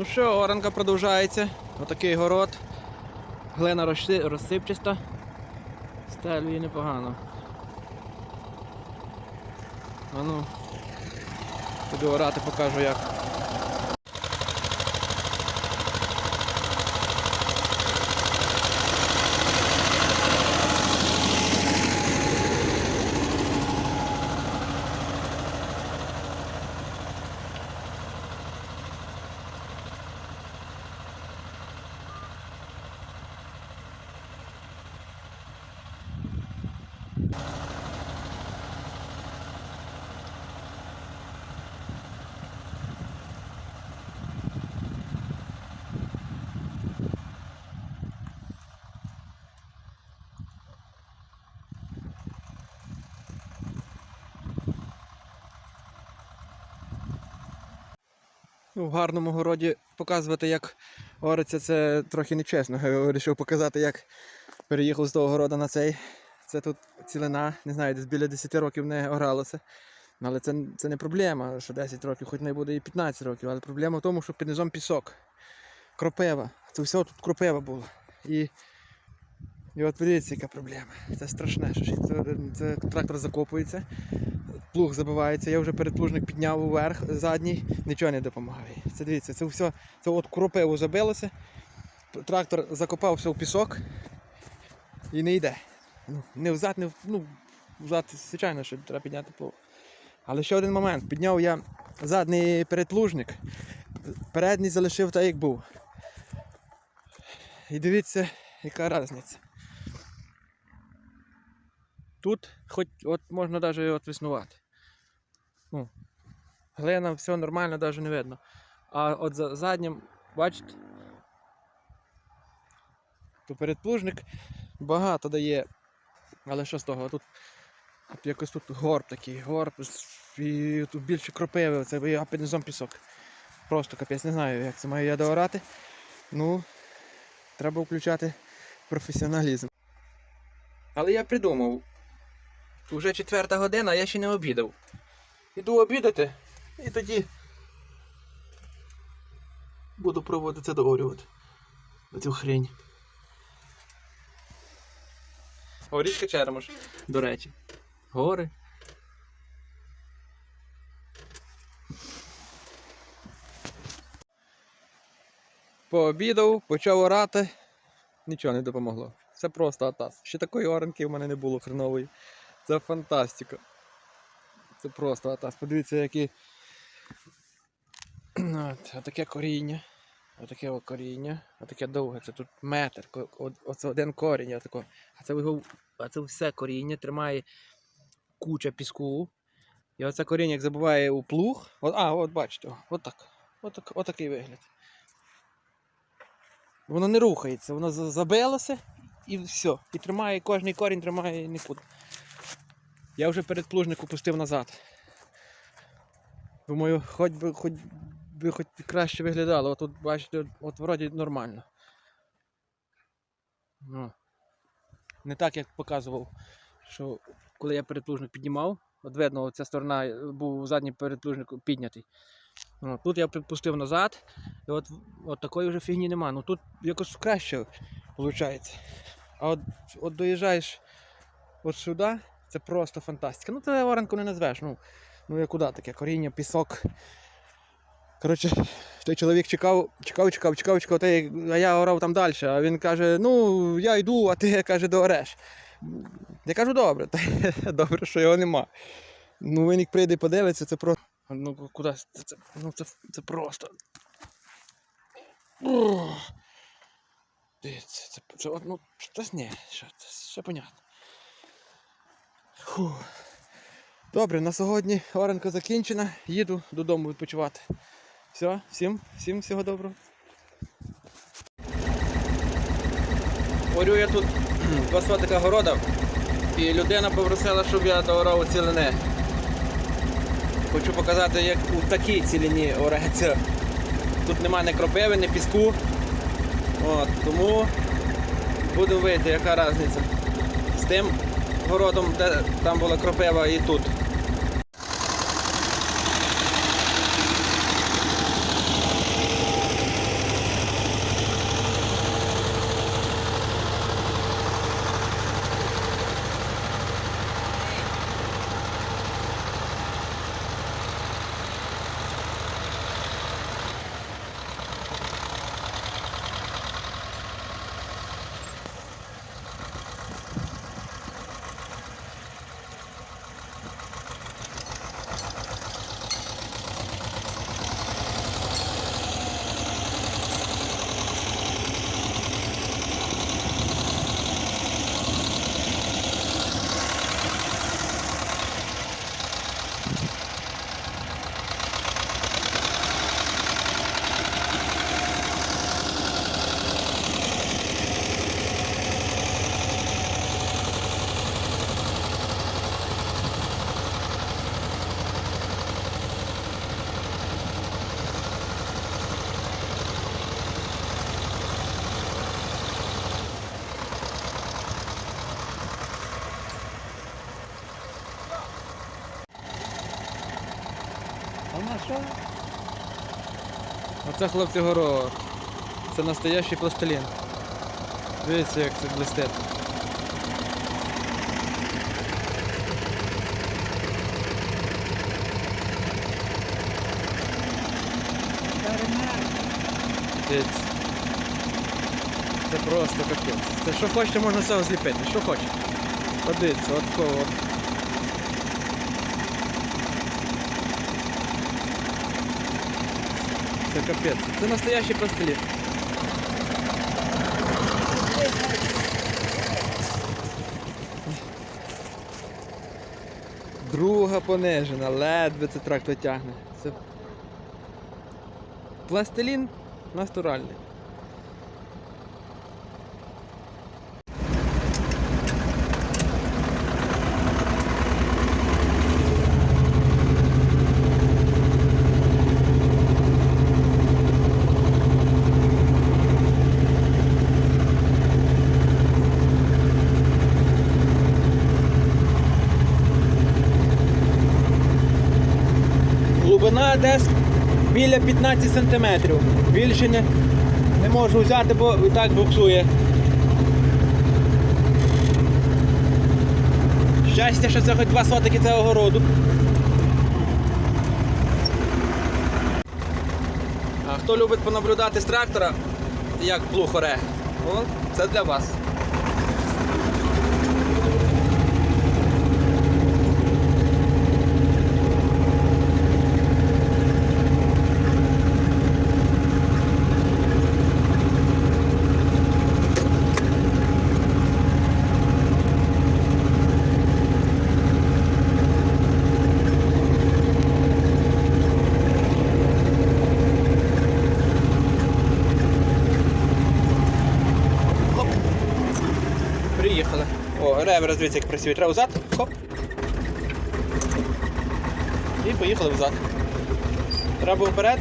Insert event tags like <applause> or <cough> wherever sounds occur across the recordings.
Ну що, оранка продовжається. Отакий город. Глина розсипчаста. Стелює непогано. А ну, буду орати, покажу як. В гарному городі показувати, як ориться, це трохи нечесно. Я вирішив показати, як переїхав з того города на цей. Це тут цілина, не знаю, десь біля 10 років не оралося. Але це, це не проблема, що 10 років, хоч не буде і 15 років. Але проблема в тому, що під низом пісок. Кропива. Це все тут кропива було. І, і от подивіться, яка проблема. Це страшне. що. Це, це трактор закопується, плуг забивається. Я вже передплужник підняв уверх задній, нічого не допомагає. Це дивіться, це все, це от кропиву забилося. Трактор закопався в пісок і не йде. Ну, не взад, не в- ну, взад, звичайно, що треба підняти плуг. Але ще один момент. Підняв я задній передплужник, передній залишив так, як був. І дивіться, яка різниця. Тут хоч от можна навіть от веснувати. Ну, глина, все нормально, навіть не видно. А от за заднім, бачите, то передплужник багато дає. Але що з того? Тут От якось тут горб такий, горб, і тут більше кропиви, це низом пісок. Просто капець, не знаю, як це маю я доорати. Ну, треба включати професіоналізм. Але я придумав. Уже четверта година, а я ще не обідав. Іду обідати і тоді буду це доорювати. Цю хрень. О, річка до речі. Гори. Пообідав, почав орати. Нічого не допомогло. Це просто атас. Ще такої оранки в мене не було хренової. Це фантастика. Це просто атас. Подивіться, які. От, отаке коріння. Отаке о коріння. Отаке довге. Це тут метр. Оце один корінь. Отако. А це його. А це все коріння тримає куча піску. І оце коріння, як забуває у плуг. От, а, от бачите, от так. От, так, от такий вигляд. Воно не рухається, воно забилося і все. І тримає, кожний корінь тримає нікуди. Я вже передплужник опустив назад. Думаю, хоч би, хоч би хоч краще виглядало. Тут, бачите, от вроді нормально. Ну. Не так, як показував, що коли я передплужник піднімав, от видно, ця сторона е, був задній передплужник піднятий. Ну, тут я підпустив назад, і от, от такої вже фігні нема. Ну тут якось краще виходить. А от, от доїжджаєш от сюди, це просто фантастика. Ну це оранку не назвеш. Ну, ну я куди таке? Коріння, пісок. Коротше, той чоловік чекав, чекав, чекав, чекав, чекав, та й- а я орав там далі. А він каже: ну, я йду, а ти каже, доореш. Я кажу, добре, та <laughs> добре, що його нема. Ну, він прийде і подивиться, це просто. Ну, куди? Це, це, ну, це, це просто. Дивіться, це, це, от, ну, щось ні, що, це все понятно. Фу. Добре, на сьогодні оранка закінчена, їду додому відпочивати. Все, всім, всім всього доброго. Орю я тут <clears throat> два сотика города, і людина попросила, щоб я доорав цілине. Хочу показати, як у такій ціліні ореться. Тут немає ні кропиви, ні піску. От, тому будемо вийти, яка різниця. З тим городом, де там була кропива і тут. Що? Оце хлопці город. Це настоящий пластилін. Дивіться, як це блистить. Дивіться. Це просто капець. Це що хочете, можна все зліпити. Що хочете. Подивіться, от такого Це капець. Це настоящий пластилін. Друга понижена, ледве це трактор тягне. Це пластилін натуральний. Глибина десь біля 15 см. Більше не, не можу взяти, бо і так буксує. Щастя, що це хоч два сотики цього городу. А хто любить понаблюдати з трактора, як плуг оре, о, це для вас. Хоп. Приїхали. О, реверс, дивіться, як працює. Треба взад. Хоп. І поїхали взад. Треба вперед.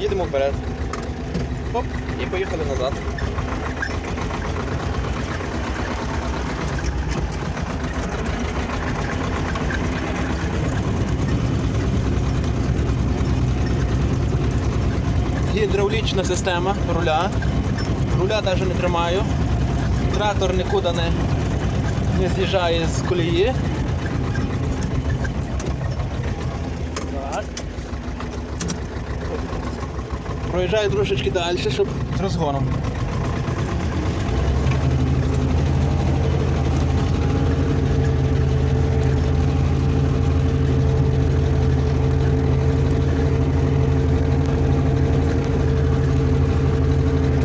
Їдемо вперед. Хоп. І поїхали назад. Гідравлічна система руля. Руля навіть не тримаю. Трактор нікуди не, не з'їжджає з колії. Так. Проїжджаю трошечки далі, щоб з розгоном.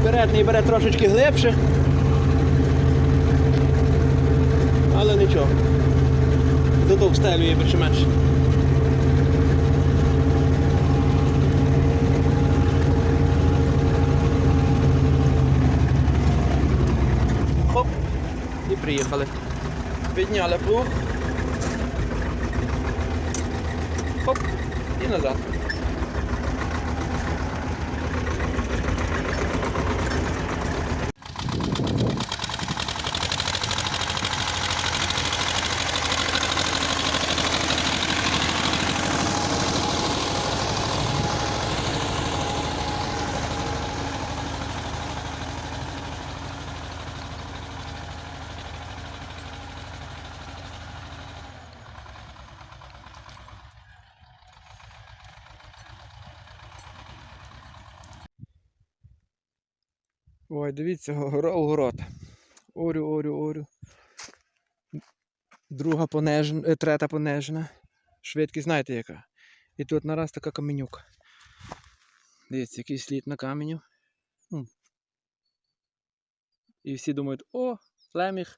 Передній бере трошечки глибше. Але нічого. Зато встелює більше менше. Хоп. І приїхали. Підняли плуг. Хоп. І назад. Ой, дивіться, горо- город. Орю, орю, орю. Друга понежена, третя понежена. Швидкість знаєте яка. І тут нараз така каменюка. Дивіться, який слід на каменю. І всі думають, о, леміг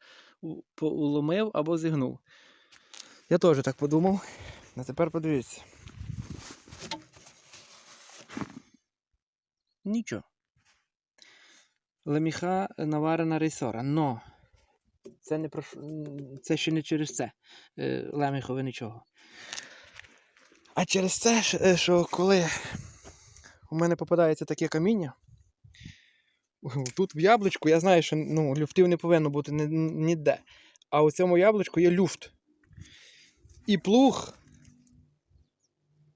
уломив або зігнув. Я теж так подумав. А тепер подивіться. Нічого. Леміха наварена рейсора. Но це не про це ще не через це. е, Леміхове нічого. А через це, е, що коли у мене попадається таке каміння, <laughs> тут в яблучку я знаю, що ну, люфтів не повинно бути ні- ніде. А у цьому яблучку є люфт. І плуг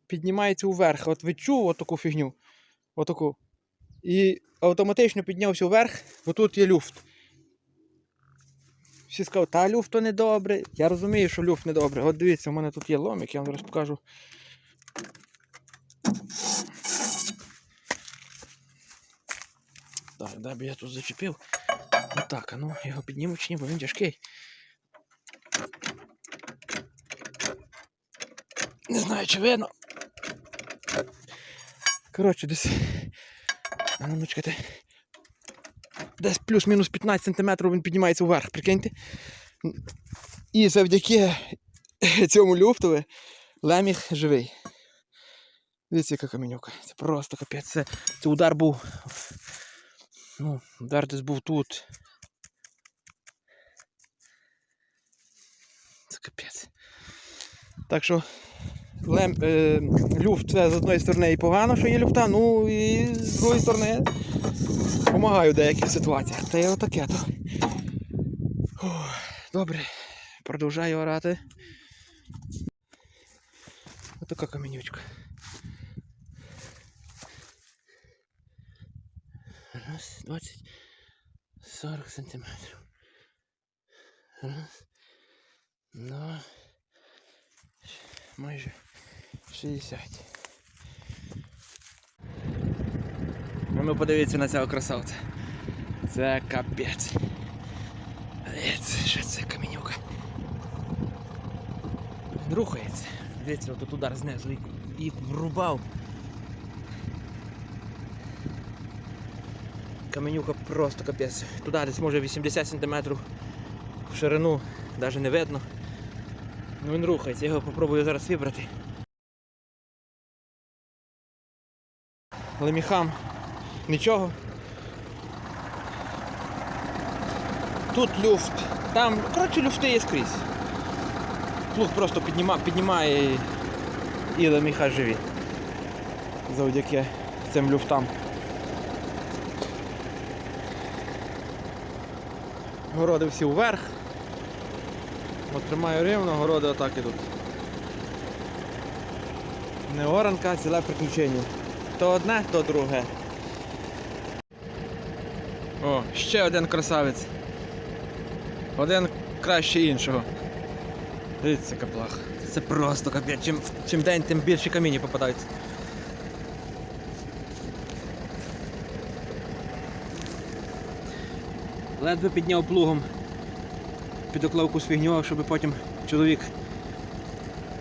піднімається вверх. От відчув отаку фігню. Отаку. І автоматично піднявся вверх, бо тут є люфт. Всі сказали, та люфт то не добре. Я розумію, що люфт не добре. От дивіться, у мене тут є ломик, я вам зараз покажу. Так, де б я тут зачепив. Отак, а ну його підніму чи ні, бо він тяжкий. Не знаю, чи видно. Коротше, десь. А ну, ну чекайте. Десь плюс-мінус 15 см він піднімається вверх, прикиньте. І завдяки <laughs> цьому люфтові леміг живий. Дивіться, яка каменюка. Це просто капець. Це, це удар був. Ну, удар десь був тут. Це капець. Так що Лем, е, люфт це з одної сторони і погано, що є люфта, ну і з другої сторони допомагаю в деяких ситуаціях. Та й отаке то. Добре, продовжаю орати. Отака каменючка. Раз, 20, 40 сантиметрів. Раз, два, майже 60. А ну подивіться на цього красавця. Це капець. Що це каменюка. Він рухається. Дивіться, отут удар знизу і, і врубав. Каменюка просто капець. Туди десь може 80 см в ширину, навіть не видно. Ну він рухається, я його попробую зараз вибрати. Леміхам нічого. Тут люфт. Там, коротше, люфти є скрізь. Плуг просто підніма, піднімає і, і леміха живі. Завдяки цим люфтам. Городи всі вверх. От тримаю рівно, городи отак ідуть. Не оранка, ціле приключення. То одне, то друге. О, ще один красавець. Один краще іншого. Дивіться, каплах. Це просто капець. Чим, чим день, тим більше каміння попадаються. Ледве підняв плугом під оклавку з щоб потім чоловік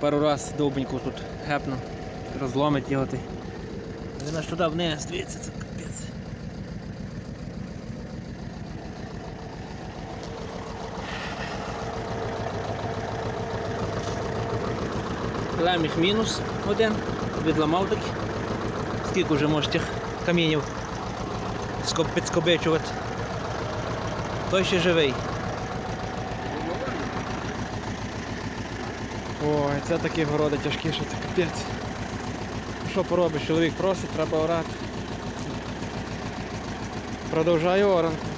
пару раз довбенько тут гепнув, розломить його. Він аж туди вниз, дивіться, це капець. Леміх мінус один, відламав так. Скільки вже може тих камінів скоб- підскобичувати. Той ще живий. Ой, це такі городи тяжкі, що це капець. Що поробиш? Чоловік просить, треба орати. Продовжаю оранку.